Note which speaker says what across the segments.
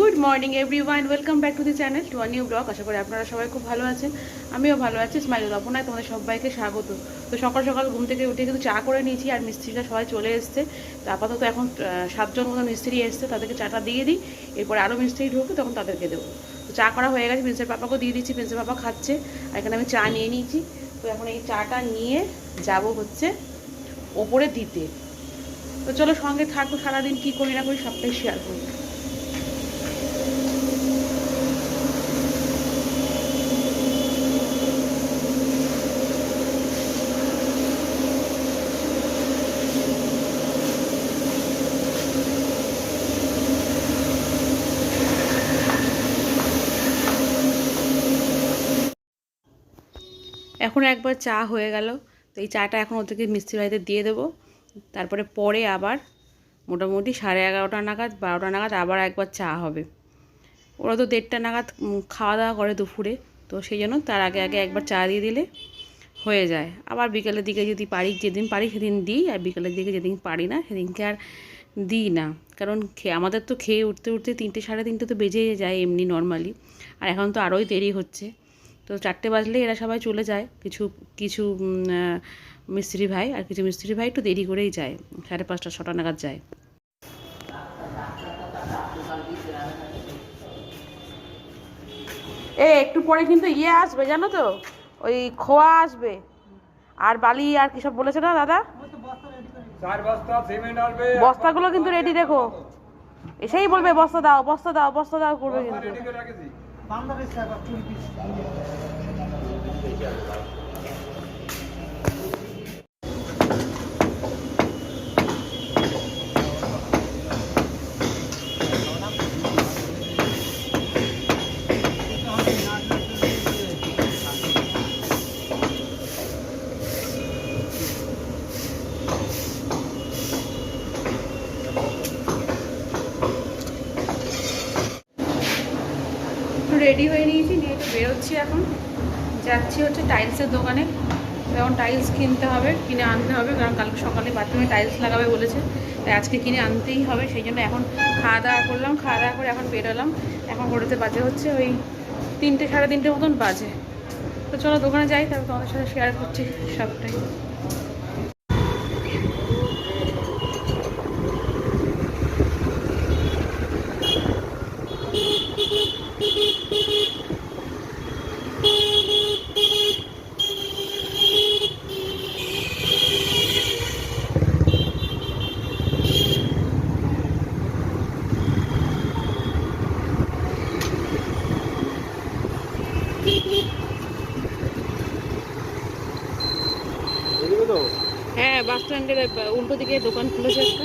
Speaker 1: Good morning every one welcome back to the channel to new blog. আশা করি আপনারা সবাই খুব ভালো আছেন, আমিও ভালো আছি, স্মাইল অপনায় তোমাদের সবাইকে স্বাগত। তো সকাল সকাল ঘুম থেকে উঠে কিন্তু চা করে নিয়েছি আর মিস্ত্রিরা সবাই চলে এসছে। তো আপাতত এখন সাতজন মতো মিস্ত্রি এসছে, তাদেরকে চাটা দিয়ে দিই, এরপরে আরও মিস্ত্রি ঢুকবে, তখন তাদেরকে দেবো। তো চা করা হয়ে গেছে, প্রিন্সের পাপাকেও দিয়ে দিচ্ছি, প্রিন্সের পাপা খাচ্ছে, আর এখানে আমি চা নিয়ে নিয়েছি। তো এখন এই চাটা নিয়ে যাব হচ্ছে ওপরে দিতে। তো চলো সঙ্গে থাকব সারাদিন কী করি না করি সবটাই শেয়ার করি। এখন একবার চা হয়ে গেল। তো এই চাটা এখন ওদেরকে মিস্ত্রি বাড়িতে দিয়ে দেবো। তারপরে পরে আবার মোটামুটি সাড়ে এগারোটা নাগাদ, বারোটা নাগাদ আবার একবার চা হবে। ওরা তো দেড়টা নাগাদ খাওয়া দাওয়া করে দুপুরে। তো সেই জন্য তার আগে আগে একবার চা দিয়ে দিলে হয়ে যায়। আবার বিকেলের দিকে যদি পারি, যেদিন পারি সেদিন দিই। আর বিকেলের দিকে যেদিন পারি না, সেদিনকে আর দিই না। কারণ আমাদের তো খেয়ে উঠতে উঠতে তিনটে, সাড়ে তিনটে তো বেজেই যায় এমনি নর্মালি আর এখন তো আরোই দেরি হচ্ছে। তো চারটে বাজলে এরা সবাই চলে যায়। কিছু কিছু মিস্ত্রি ভাই আর কিছু মিস্ত্রি ভাই একটু দেরি করেই যায়। সাড়ে পাঁচটা ছটা নাগাদ যায়। এ একটু পরে কিন্তু ইয়ে আসবে জানো তো? ওই খোয়া আসবে। আর বালি আর কি সব বলেছে না দাদা? বস্তাগুলো কিন্তু রেডি দেখো। এসেই বলবে বস্তা দাও বস্তা দাও বস্তা দাও করবে কিন্তু।
Speaker 2: রেডি করে রাখেছি
Speaker 1: একটু রেডি হয়ে নিয়েছি, নিয়ে একটু বেরোচ্ছি এখন। যাচ্ছি হচ্ছে টাইলসের দোকানে। এখন টাইলস কিনতে হবে, কিনে আনতে হবে, কারণ কালকে সকালে বাথরুমে টাইলস লাগাবে বলেছে। তাই আজকে কিনে আনতেই হবে, সেই জন্য এখন খাওয়া দাওয়া করলাম খাওয়া দাওয়া করে এখন বেরোলাম। এখন ঘুরতে বাজে হচ্ছে ওই তিনটে, সাড়ে তিনটে মতন বাজে। তো চলো দোকানে যাই, তারপর তোমাদের সাথে শেয়ার করছি সবটাই। হ্যাঁ বাস স্ট্যান্ডের উল্টো দিকে দোকান খুলেছে একটা।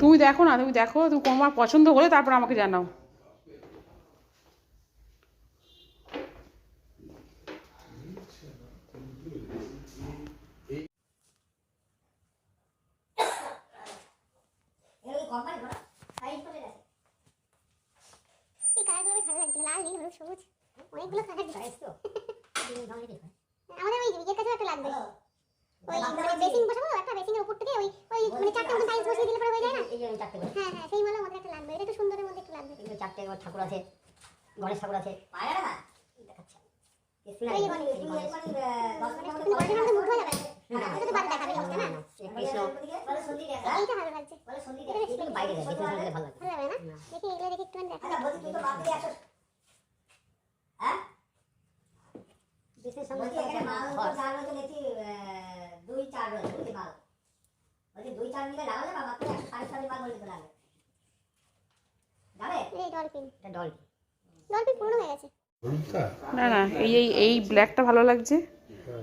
Speaker 1: তুমি দেখো না তুমি দেখো তুমি তোমার পছন্দ হলে তারপর আমাকে জানাও।
Speaker 3: এরকম কোম্পানি করা সাইজ করে গেছে এই কালারগুলো বেশ ভালো লাগছিল লাল নীল হলুদ সবুজ। অনেকগুলো কালার আমাদের ওই ইয়ের কাছেও একটা লাগবে। ওই বেসিং বসাবো একটা বেসিং এর উপর থেকে ওই ওই মানে চারটে মতো টাইলস বসিয়ে দিলে পরে হয়ে যায় না?
Speaker 4: এই যে চারটে
Speaker 3: হ্যাঁ হ্যাঁ সেই মালের মধ্যে একটা লাগবে। এটা একটু সুন্দরের মধ্যে একটু লাগবে।
Speaker 4: এগুলো চারটে এবার ঠাকুর আছে গণেশ ঠাকুর আছে। পায়রা? না? দেখাচ্ছে
Speaker 3: ওই যে বলে, কিন্তু original তো মুখ হয়ে যাবে। এটা তো বাদ দেখাবে জিনিসটা না? এইটা ভালো লাগছে। এটা লাগবে না?
Speaker 1: না এই এই এই ব্ল্যাকটা ভালো লাগছে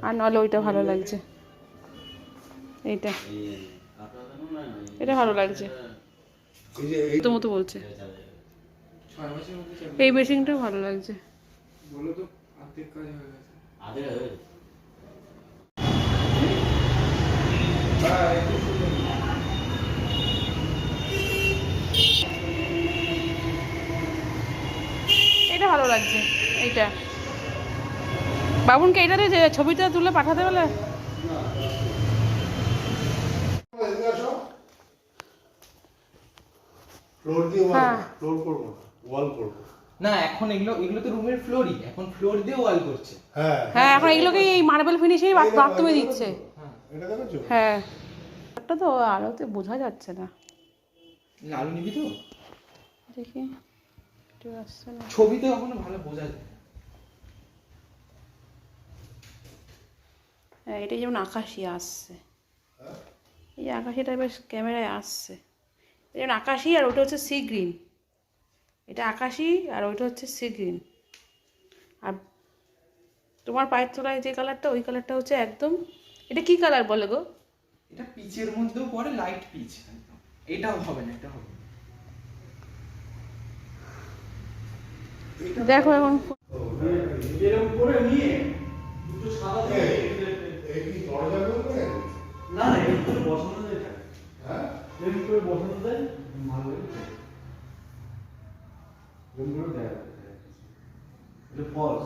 Speaker 1: আর নাহলে ওইটা ভালো লাগছে এইটা এটা ভালো লাগছে তো মতো বলছে এই মেশিনটাও ভালো লাগছে এটা ভালো লাগছে এইটা। বাবুনকে এইটাতে যে ছবিটা তুলে পাঠাতে বলে?
Speaker 4: ফ্লোর দিয়ে ওয়াল
Speaker 1: হ্যাঁ।
Speaker 4: ফ্লোর করব ওয়াল করব।
Speaker 5: না এখন এগুলো এগুলো তো রুমের ফ্লোরই এখন ফ্লোর দিয়ে ওয়াল করছে।
Speaker 4: হ্যাঁ।
Speaker 1: হ্যাঁ এখন এইগুলোকে এই মার্বেল ফিনিশিং বাথরুমে দিচ্ছে।
Speaker 4: এটা দেখেছ
Speaker 1: হ্যাঁ। একটা তো আলোতে বোঝা যাচ্ছে না।
Speaker 5: আলু নিবি তো?
Speaker 1: দেখি একটু আসছে না।
Speaker 5: ছবিতে কখনো ভালো বোঝা যায়।
Speaker 1: হ্যাঁ এটা যেমন আকাশি আসছে। এই আকাশিটা বেশ ক্যামেরায় আসছে। যেমন আকাশি আর ওটা হচ্ছে সি গ্রিন এটা আকাশি আর ওইটা হচ্ছে সি গ্রিন আর তোমার পায়ের তলায় যে কালারটা ওই কালারটা হচ্ছে একদম এটা কি কালার বলে গো?
Speaker 5: এটা পিচের মধ্যেও পড়ে লাইট পিচ একদম। এটাও হবে না এটা হবে
Speaker 1: দেখো এখন
Speaker 4: এরকম করে নিয়ে দুটো সাদা এই কি দরজা করবে
Speaker 6: না না করে বসানো যায়
Speaker 4: হ্যাঁ?
Speaker 6: করে বসানো যায় ভালো করে দেয়া যায়। এটা ফলস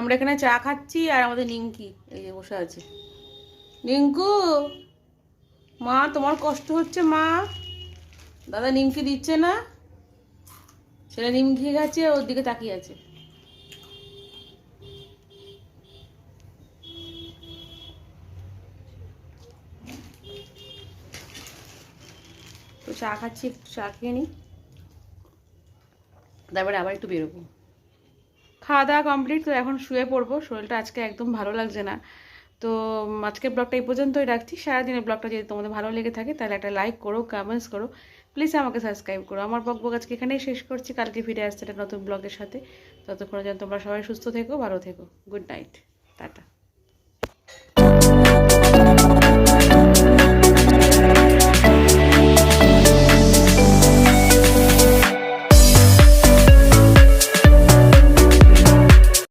Speaker 1: আমরা এখানে চা খাচ্ছি আর আমাদের নিঙ্কি এই যে বসে আছে। নিঙ্কু, মা, তোমার কষ্ট হচ্ছে, মা। দাদা নিমকি দিচ্ছে না। ছেলে নিমকি গেছে, ওর দিকে তাকিয়ে আছে। তো চা খাচ্ছি, একটু চা খেয়ে নিই তারপরে আবার একটু বেরোবো। খাওয়া দাওয়া কমপ্লিট তো এখন শুয়ে পড়ব। শরীরটা আজকে একদম ভালো লাগছে না। তো আজকের ব্লগটা এই পর্যন্তই রাখছি। সারাদিনের ব্লগটা যদি তোমাদের ভালো লেগে থাকে, তাহলে একটা লাইক করো কমেন্টস করো। প্লিজ আমাকে সাবস্ক্রাইব করো। আমার ব্লগ আজকে এখানেই শেষ করছি। কালকে ফিরে আসছে একটা নতুন ব্লগের সাথে। ততক্ষণ যেন তোমরা সবাই সুস্থ থেকো, ভালো থেকো। Good night tata